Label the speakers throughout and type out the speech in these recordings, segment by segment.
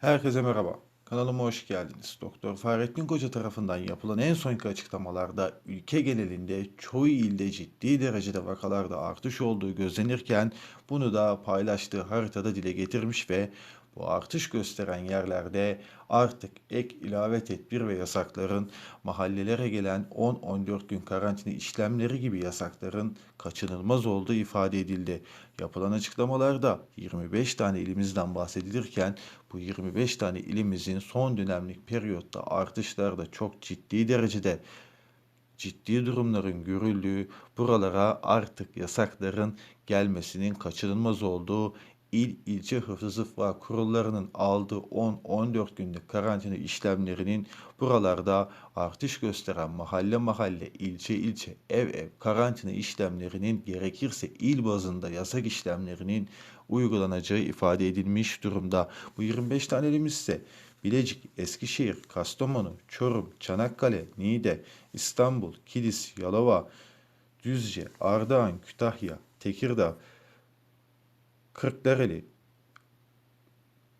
Speaker 1: Herkese merhaba. Kanalıma hoş geldiniz. Doktor Fahrettin Koca tarafından yapılan en sonki açıklamalarda ülke genelinde çoğu ilde ciddi derecede vakalarda artış olduğu gözlenirken bunu da paylaştığı haritada dile getirmiş ve bu artış gösteren yerlerde artık ek ilave tedbir ve yasakların mahallelere gelen 10-14 gün karantina işlemleri gibi yasakların kaçınılmaz olduğu ifade edildi. Yapılan açıklamalarda 25 tane ilimizden bahsedilirken bu 25 tane ilimizin son dönemlik periyotta artışlarda çok ciddi derecede ciddi durumların görüldüğü, buralara artık yasakların gelmesinin kaçınılmaz olduğu il ilçe hıfzı zıfra kurullarının aldığı 10-14 günlük karantina işlemlerinin buralarda artış gösteren mahalle mahalle, ilçe ilçe, ev ev karantina işlemlerinin gerekirse il bazında yasak işlemlerinin uygulanacağı ifade edilmiş durumda. Bu 25 tane elimiz ise Bilecik, Eskişehir, Kastamonu, Çorum, Çanakkale, Niğde, İstanbul, Kilis, Yalova, Düzce, Ardahan, Kütahya, Tekirdağ, Kırklareli,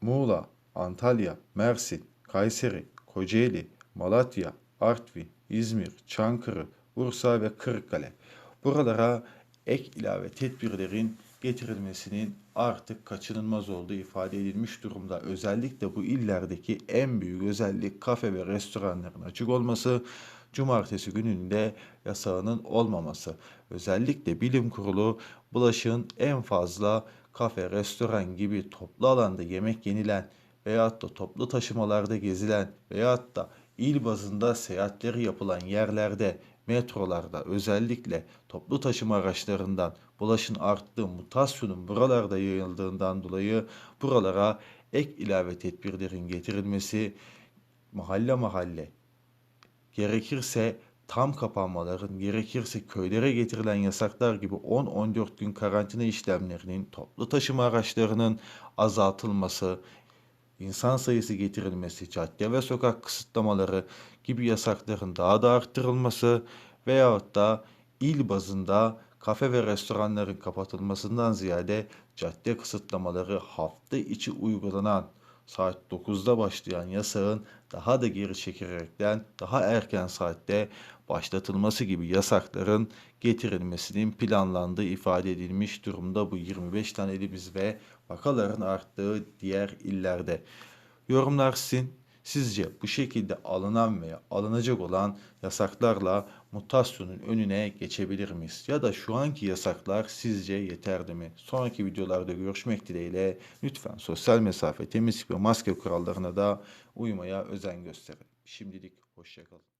Speaker 1: Muğla, Antalya, Mersin, Kayseri, Kocaeli, Malatya, Artvin, İzmir, Çankırı, Bursa ve Kırıkkale. Buralara ek ilave tedbirlerin getirilmesinin artık kaçınılmaz olduğu ifade edilmiş durumda. Özellikle bu illerdeki en büyük özellik kafe ve restoranların açık olması, cumartesi gününde yasağının olmaması. Özellikle bilim kurulu bulaşığın en fazla kafe, restoran gibi toplu alanda yemek yenilen veyahut da toplu taşımalarda gezilen veyahut da il bazında seyahatleri yapılan yerlerde metrolarda özellikle toplu taşıma araçlarından bulaşın arttığı mutasyonun buralarda yayıldığından dolayı buralara ek ilave tedbirlerin getirilmesi mahalle mahalle gerekirse tam kapanmaların, gerekirse köylere getirilen yasaklar gibi 10-14 gün karantina işlemlerinin, toplu taşıma araçlarının azaltılması, insan sayısı getirilmesi, cadde ve sokak kısıtlamaları gibi yasakların daha da arttırılması veyahut da il bazında kafe ve restoranların kapatılmasından ziyade cadde kısıtlamaları hafta içi uygulanan saat 9'da başlayan yasağın daha da geri çekilerekten daha erken saatte başlatılması gibi yasakların getirilmesinin planlandığı ifade edilmiş durumda bu 25 tane ilimiz ve vakaların arttığı diğer illerde. Yorumlar sizin. Sizce bu şekilde alınan veya alınacak olan yasaklarla mutasyonun önüne geçebilir miyiz? Ya da şu anki yasaklar sizce yeterli mi? Sonraki videolarda görüşmek dileğiyle lütfen sosyal mesafe, temizlik ve maske kurallarına da uymaya özen gösterin. Şimdilik hoşçakalın.